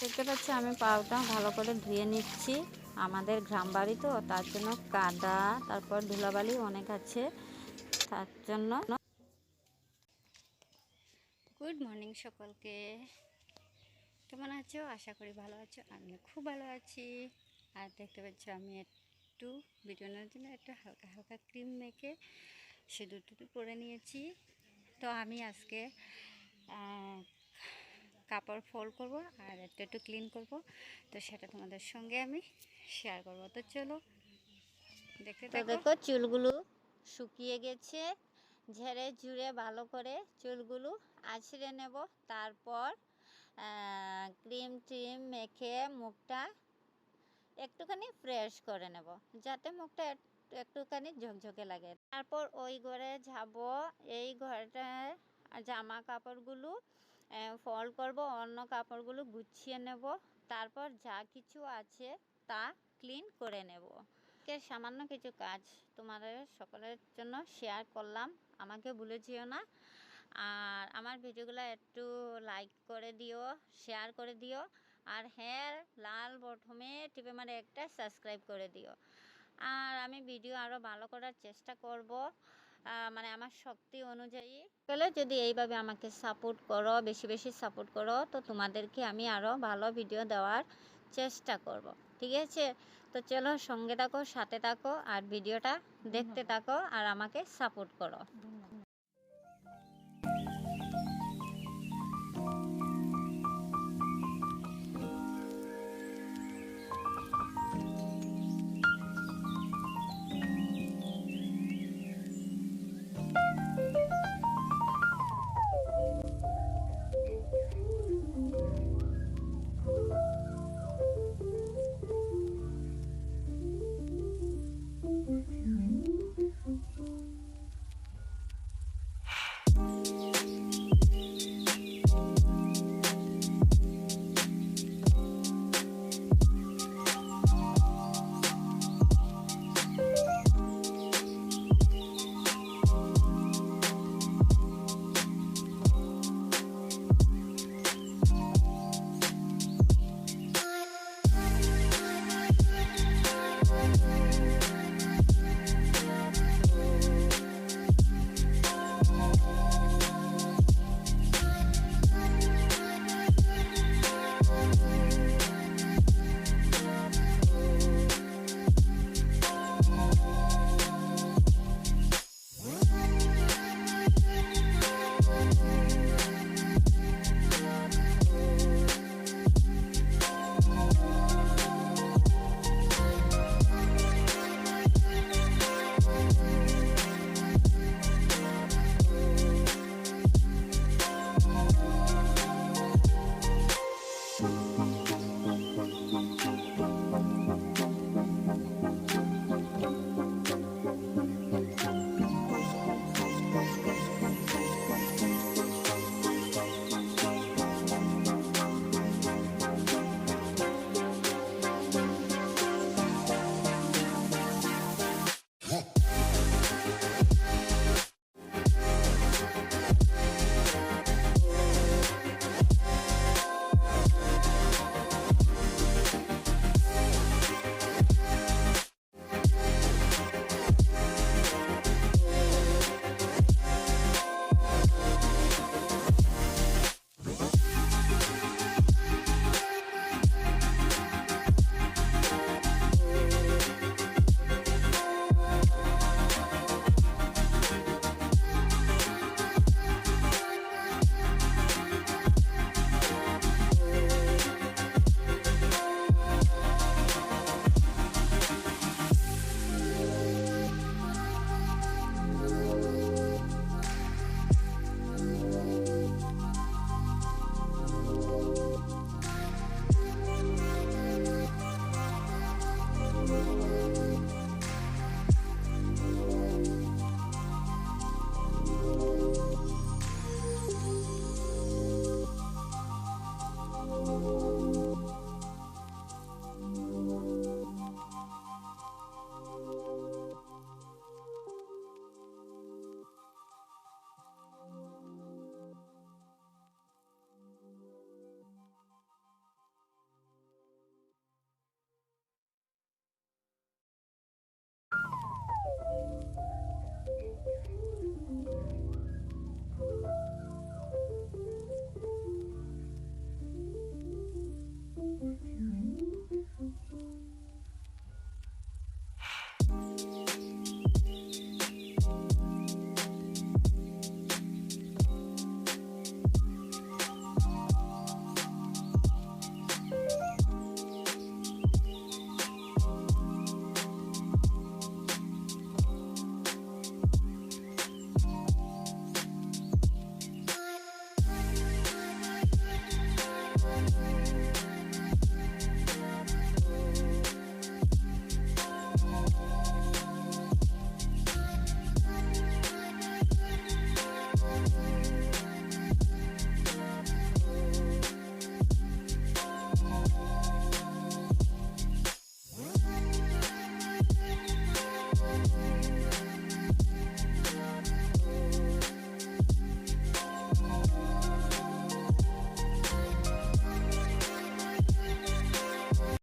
দেখতে পাচ্ছি আমি পাউটা ভালো করে ধুয়ে নিচ্ছি। আমাদের গ্রাম বাড়ি তো, তার জন্য কাদা, তারপর ধুলাবালি অনেক আছে, তার জন্য। গুড মর্নিং সকলকে। কেমন আছো? আশা করি ভালো আছো আমি খুব ভালো আছি। আর দেখতে পাচ্ছ আমি একটু বিটানোর জন্য একটু হালকা হালকা ক্রিম মেখে সিঁদুর টুদুর পরে নিয়েছি। তো আমি আজকে কাপড় ফোল্ড করব আর একটু একটু ক্লিন করব। তো সেটা তোমাদের সঙ্গে আমি শেয়ার করব। তো চলো দেখতে তো দেখো চুলগুলো শুকিয়ে গেছে। ঝেড়ে ঝুড়ে ভালো করে চুলগুলো আছড়ে নেব। তারপর ক্রিম ট্রিম মেখে মুখটা একটুখানি ফ্রেশ করে নেব যাতে মুখটা একটুখানি ঝকঝকে লাগে। তারপর ওই ঘরে যাব। এই ঘরটায় জামা কাপড়গুলো ফল করব, অন্য কাপড়গুলো গুছিয়ে নেব। তারপর যা কিছু আছে তা ক্লিন করে নেব। সামান্য কিছু কাজ তোমাদের সকলের জন্য শেয়ার করলাম। আমাকে ভুলে যেও না। আর আমার ভিডিওগুলো একটু লাইক করে দিও শেয়ার করে দিও। আর হ্যাঁ লাল বটমে টিপে মারে একটা সাবস্ক্রাইব করে দিও। আর আমি ভিডিও আরও ভালো করার চেষ্টা করব। মানে আমার শক্তি অনুযায়ী তাহলে যদি এইভাবে আমাকে সাপোর্ট করো বেশি বেশি সাপোর্ট করো তো তোমাদেরকে আমি আরও ভালো ভিডিও দেওয়ার চেষ্টা করব। ঠিক আছে? তো চলো সঙ্গে থাকো সাথে থাকো আর ভিডিওটা দেখতে থাকো আর আমাকে সাপোর্ট করো।